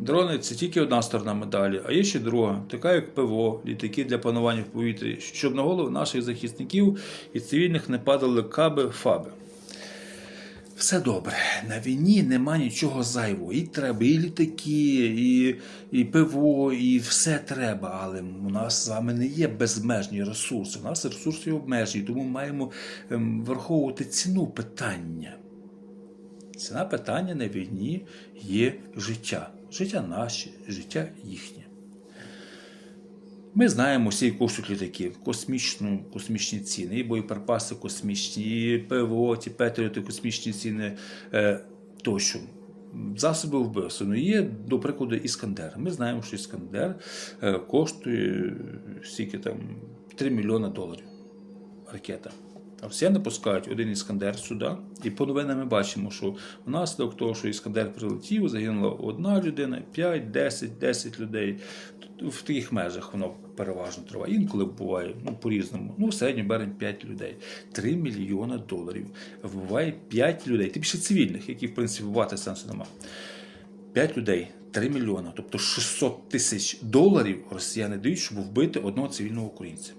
Дрони це тільки одна сторона медалі, а є ще друга, така як ПВО, літаки для панування в повітрі, щоб на голову наших захисників і цивільних не падали каби, фаби. Все добре. На війні нема нічого зайвого. І треба, і літаки, і, і ПВО, і все треба. Але у нас з вами не є безмежні ресурси. У нас ресурси обмежені, тому маємо ем, враховувати ціну питання. Ціна питання на війні є життя. Життя наше, життя їхнє. Ми знаємо всі коштують літаків, космічну, космічні ціни, і боєприпаси космічні, і ПВО, ті патріоти, космічні ціни е, тощо. Засоби вбивства. Ну, є, до прикладу, Іскандер. Ми знаємо, що Іскандер е, коштує стільки там 3 мільйони доларів. Ракета. Росіяни пускають один іскандер сюди, і по новинам ми бачимо, що внаслідок того, що іскандер прилетів, загинула одна людина, 5, 10, 10 людей. В таких межах воно переважно триває. Інколи буває ну, по-різному. Ну, в середньому беремо 5 людей. 3 мільйона доларів. Вбиває 5 людей. Тим більше цивільних, які, в принципі, вбивати сенсу нема. 5 людей, 3 мільйона, тобто 600 тисяч доларів росіяни дають, щоб вбити одного цивільного українця.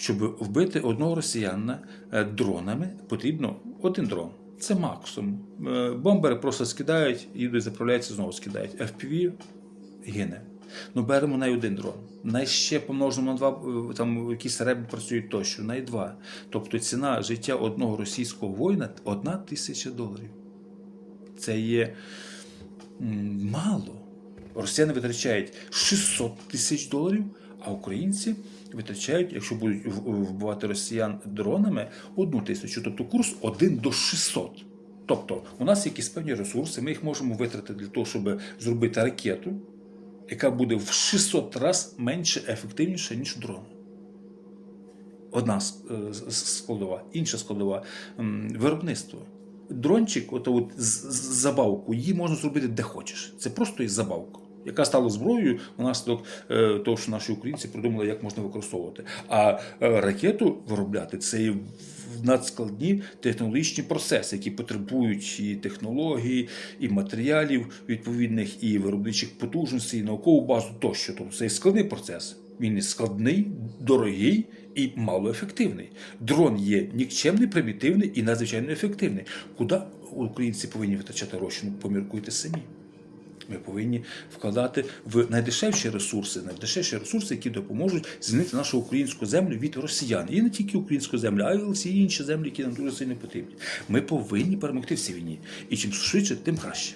Щоб вбити одного росіянина е, дронами, потрібно один дрон. Це максимум. Е, Бомбери просто скидають, їдуть, заправляються, знову скидають. FPV гине. Ну, беремо най один дрон. Най ще помножимо на два, е, там якісь реби працюють тощо, най два. Тобто ціна життя одного російського воїна одна тисяча доларів. Це є мало. Росіяни витрачають 600 тисяч доларів, а українці витрачають, якщо будуть вбивати росіян дронами, одну тисячу. Тобто курс 1 до 600. Тобто у нас якісь певні ресурси, ми їх можемо витратити для того, щоб зробити ракету, яка буде в 600 разів менше ефективніша, ніж дрон. Одна е, складова, інша складова виробництво. Дрончик, от, от забавку, її можна зробити де хочеш. Це просто із забавку, яка стала зброєю внаслідок е, того, що наші українці придумали, як можна використовувати. А е, ракету виробляти це надскладні технологічні процеси, які потребують і технологій, і матеріалів відповідних, і виробничих потужностей, і наукову базу тощо. Тобто це складний процес. Він є складний, дорогий і малоефективний. Дрон є нікчемний, примітивний і надзвичайно ефективний. Куди українці повинні витрачати гроші? Ну, поміркуйте самі. Ми повинні вкладати в найдешевші ресурси, найдешевші ресурси, які допоможуть звільнити нашу українську землю від росіян. І не тільки українську землю, а й всі інші землі, які нам дуже сильно потрібні. Ми повинні перемогти в цій війні. І чим швидше, тим краще.